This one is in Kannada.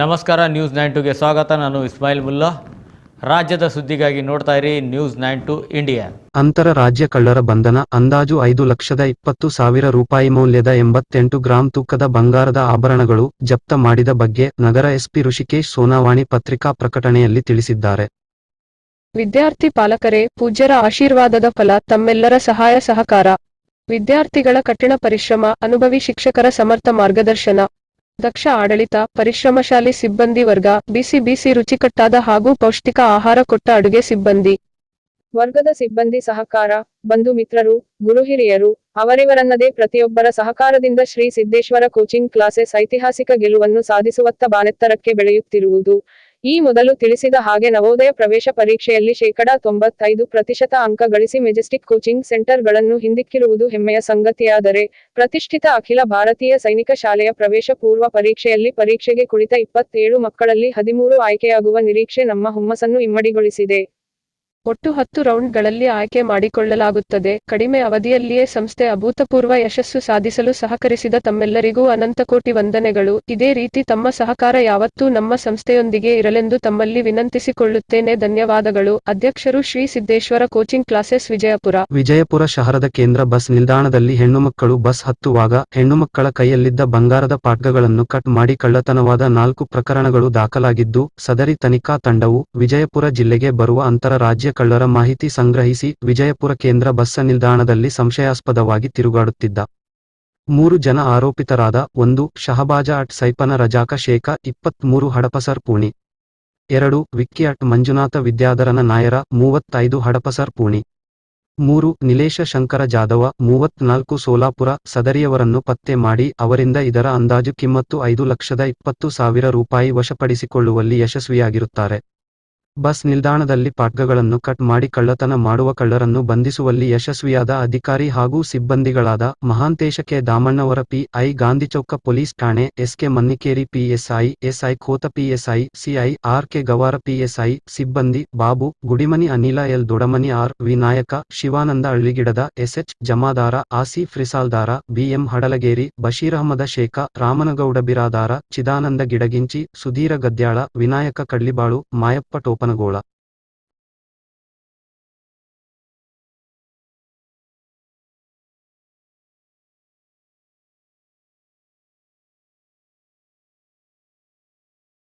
ನಮಸ್ಕಾರ ನ್ಯೂಸ್ ನೈನ್ ಟುಗೆ ಸ್ವಾಗತ. ನಾನು ಇಸ್ಮಾಯಿಲ್ ಮುಲ್ಲಾ. ರಾಜ್ಯದ ಸುದ್ದಿಗಾಗಿ ನೋಡ್ತಾ ಇರಿ ನ್ಯೂಸ್ ನೈನ್ ಟು ಇಂಡಿಯಾ ಅಂತರ ರಾಜ್ಯ ಕಳ್ಳರ ಬಂಧನ ಅಂದಾಜು ಐದು ಲಕ್ಷದ ಇಪ್ಪತ್ತು ಸಾವಿರ ರೂಪಾಯಿ ಮೌಲ್ಯದ ಎಂಬತ್ತೆಂಟು ಗ್ರಾಂ ತೂಕದ ಬಂಗಾರದ ಆಭರಣಗಳು ಜಪ್ತ ಮಾಡಿದ ಬಗ್ಗೆ ನಗರ ಎಸ್ಪಿ ಋಷಿಕೇಶ್ ಸೋನಾವಾಣಿ ಪತ್ರಿಕಾ ಪ್ರಕಟಣೆಯಲ್ಲಿ ತಿಳಿಸಿದ್ದಾರೆ. ವಿದ್ಯಾರ್ಥಿ ಪಾಲಕರೇ ಪೂಜ್ಯರ ಆಶೀರ್ವಾದದ ಫಲ ತಮ್ಮೆಲ್ಲರ ಸಹಾಯ ಸಹಕಾರ. ವಿದ್ಯಾರ್ಥಿಗಳ ಕಠಿಣ ಪರಿಶ್ರಮ ಅನುಭವಿ ಶಿಕ್ಷಕರ ಸಮರ್ಥ ಮಾರ್ಗದರ್ಶನ. ದಕ್ಷ ಆಡಳಿತ, ಪರಿಶ್ರಮಶಾಲಿ ಸಿಬ್ಬಂದಿ ವರ್ಗ, ಬಿಸಿ ಬಿಸಿ ರುಚಿಕಟ್ಟಾದ ಹಾಗೂ ಪೌಷ್ಟಿಕ ಆಹಾರ ಕೊಟ್ಟ ಅಡುಗೆ ಸಿಬ್ಬಂದಿ. ವರ್ಗದ ಸಿಬ್ಬಂದಿ ಸಹಕಾರ, ಬಂಧು ಮಿತ್ರರು, ಗುರು ಹಿರಿಯರು, ಅವರಿವರನ್ನದೇ ಪ್ರತಿಯೊಬ್ಬರ ಸಹಕಾರದಿಂದ ಶ್ರೀ ಸಿದ್ದೇಶ್ವರ ಕೋಚಿಂಗ್ ಕ್ಲಾಸೆಸ್ ಐತಿಹಾಸಿಕ ಗೆಲುವನ್ನು ಸಾಧಿಸುವತ್ತ ಬಾನೆತ್ತರಕ್ಕೆ ಬೆಳೆಯುತ್ತಿರುವುದು. ಈ ಮೊದಲು ತಿಳಿಸಿದ ಹಾಗೆ ನವೋದಯ ಪ್ರವೇಶ ಪರೀಕ್ಷೆಯಲ್ಲಿ ಶೇಕಡಾ ತೊಂಬತ್ತೈದು ಪ್ರತಿಶತ ಅಂಕ ಗಳಿಸಿ ಮೆಜೆಸ್ಟಿಕ್ ಕೋಚಿಂಗ್ ಸೆಂಟರ್ಗಳನ್ನು ಹಿಂದಿಕ್ಕಿರುವುದು ಹೆಮ್ಮೆಯ ಸಂಗತಿಯಾದರೆ, ಪ್ರತಿಷ್ಠಿತ ಅಖಿಲ ಭಾರತೀಯ ಸೈನಿಕ ಶಾಲೆಯ ಪ್ರವೇಶ ಪೂರ್ವ ಪರೀಕ್ಷೆಯಲ್ಲಿ ಪರೀಕ್ಷೆಗೆ ಕುಳಿತ ಇಪ್ಪತ್ತೇಳು ಮಕ್ಕಳಲ್ಲಿ ಹದಿಮೂರು ಆಯ್ಕೆಯಾಗುವ ನಿರೀಕ್ಷೆ ನಮ್ಮ ಹುಮ್ಮಸ್ಸನ್ನು ಇಮ್ಮಡಿಗೊಳಿಸಿದೆ. ಒಟ್ಟು ಹತ್ತು ರೌಂಡ್ಗಳಲ್ಲಿ ಆಯ್ಕೆ ಮಾಡಿಕೊಳ್ಳಲಾಗುತ್ತದೆ. ಕಡಿಮೆ ಅವಧಿಯಲ್ಲಿಯೇ ಸಂಸ್ಥೆ ಅಭೂತಪೂರ್ವ ಯಶಸ್ಸು ಸಾಧಿಸಲು ಸಹಕರಿಸಿದ ತಮ್ಮೆಲ್ಲರಿಗೂ ಅನಂತಕೋಟಿ ವಂದನೆಗಳು. ಇದೇ ರೀತಿ ತಮ್ಮ ಸಹಕಾರ ಯಾವತ್ತೂ ನಮ್ಮ ಸಂಸ್ಥೆಯೊಂದಿಗೆ ಇರಲೆಂದು ತಮ್ಮಲ್ಲಿ ವಿನಂತಿಸಿಕೊಳ್ಳುತ್ತೇನೆ. ಧನ್ಯವಾದಗಳು. ಅಧ್ಯಕ್ಷರು ಶ್ರೀ ಸಿದ್ದೇಶ್ವರ ಕೋಚಿಂಗ್ ಕ್ಲಾಸಸ್ ವಿಜಯಪುರ. ವಿಜಯಪುರ ಶಹರದ ಕೇಂದ್ರ ಬಸ್ ನಿಲ್ದಾಣದಲ್ಲಿ ಹೆಣ್ಣುಮಕ್ಕಳು ಬಸ್ ಹತ್ತುವಾಗ ಹೆಣ್ಣುಮಕ್ಕಳ ಕೈಯಲ್ಲಿದ್ದ ಬಂಗಾರದ ಪಾಟ್ಗಳನ್ನು ಕಟ್ ಮಾಡಿ ಕಳ್ಳತನವಾದ ನಾಲ್ಕು ಪ್ರಕರಣಗಳು ದಾಖಲಾಗಿದ್ದು, ಸದರಿ ತನಿಖಾ ತಂಡವು ವಿಜಯಪುರ ಜಿಲ್ಲೆಗೆ ಬರುವ ಅಂತರ ರಾಜ್ಯ ಕಳ್ಳರ ಮಾಹಿತಿ ಸಂಗ್ರಹಿಸಿ ವಿಜಯಪುರ ಕೇಂದ್ರ ಬಸ್ ನಿಲ್ದಾಣದಲ್ಲಿ ಸಂಶಯಾಸ್ಪದವಾಗಿ ತಿರುಗಾಡುತ್ತಿದ್ದ ಮೂರು ಜನ ಆರೋಪಿತರಾದ ಒಂದು ಶಹಬಾಜ ಅಟ್ ಸೈಪನ ರಜಾಕ ಶೇಖ, ಇಪ್ಪತ್ಮೂರು ಹಡಪಸರ್ ಪೂಣಿ, ಎರಡು ವಿಕ್ಕಿ ಅಟ್ ಮಂಜುನಾಥ ವಿದ್ಯಾಧರನ ನಾಯರ, ಮೂವತ್ತೈದು ಹಡಪಸರ್ ಪೂಣಿ, ಮೂರು ನಿಲೇಶ ಶಂಕರ ಜಾಧವ, ಮೂವತ್ನಾಲ್ಕು ಸೋಲಾಪುರ ಸದರಿಯವರನ್ನು ಪತ್ತೆ ಮಾಡಿ ಅವರಿಂದ ಇದರ ಅಂದಾಜು ಕಿಮ್ಮತ್ತು ಐದು ಲಕ್ಷದ ಇಪ್ಪತ್ತು ಸಾವಿರ ರೂಪಾಯಿ ವಶಪಡಿಸಿಕೊಳ್ಳುವಲ್ಲಿ ಯಶಸ್ವಿಯಾಗಿರುತ್ತಾರೆ. ಬಸ್ ನಿಲ್ದಾಣದಲ್ಲಿ ಪಾಟ್ಗಗಳನ್ನು ಕಟ್ ಮಾಡಿ ಕಳ್ಳತನ ಮಾಡುವ ಕಳ್ಳರನ್ನು ಬಂಧಿಸುವಲ್ಲಿ ಯಶಸ್ವಿಯಾದ ಅಧಿಕಾರಿ ಹಾಗೂ ಸಿಬ್ಬಂದಿಗಳಾದ Mahantesh K Damannavar PI Gandhichowk police ಠಾಣೆ, SK Mannikeri PSI SI Khot PSI CI R K Gavar PSI ಸಿಬ್ಬಂದಿ Babu, Gudimani Anil L. Dodamani R. Vinayak, Shivanand Alligidad SH Jamadar Asif Risaldar BM Hadalgeri, Basheer Ahmed Shaikh, Ramanagouda Biradar, Chidanand Gidaginchi, Sudhir Gadyal, Vinayak Kadlibal, Mayappa ಟೋಪನಗೋಳ